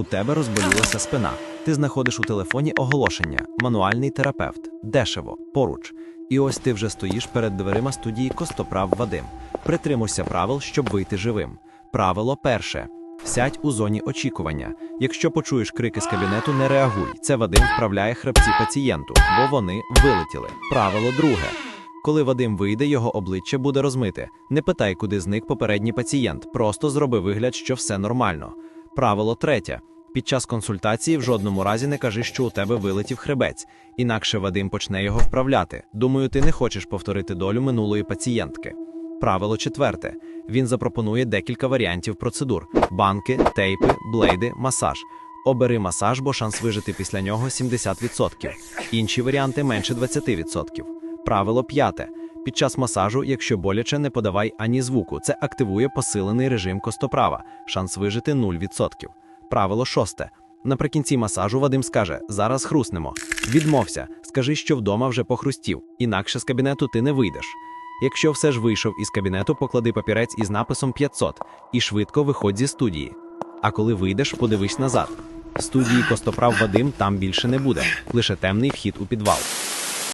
У тебе розболілася спина. Ти знаходиш у телефоні оголошення, мануальний терапевт, дешево, поруч. І ось ти вже стоїш перед дверима студії Костоправ Вадим. Притримуйся правил, щоб вийти живим. Правило перше. Сядь у зоні очікування. Якщо почуєш крики з кабінету, не реагуй. Це Вадим вправляє хребці пацієнту, бо вони вилетіли. Правило друге. Коли Вадим вийде, його обличчя буде розмите. Не питай, куди зник попередній пацієнт. Просто зроби вигляд, що все нормально. Правило третє. Під час консультації в жодному разі не кажи, що у тебе вилетів хребець, інакше Вадим почне його вправляти. Думаю, ти не хочеш повторити долю минулої пацієнтки. Правило четверте. Він запропонує декілька варіантів процедур: банки, тейпи, блейди, масаж. Обери масаж, бо шанс вижити після нього 70%. Інші варіанти менше 20%. Правило п'яте. Під час масажу, якщо боляче, не подавай ані звуку. Це активує посилений режим костоправа. Шанс вижити 0%. Правило шосте. Наприкінці масажу Вадим скаже: зараз хруснемо. Відмовся, скажи, що вдома вже похрустів, інакше з кабінету ти не вийдеш. Якщо все ж вийшов із кабінету, поклади папірець із написом 500 і швидко виходь зі студії. А коли вийдеш, подивись назад. Студії Костоправ Вадим там більше не буде, лише темний вхід у підвал.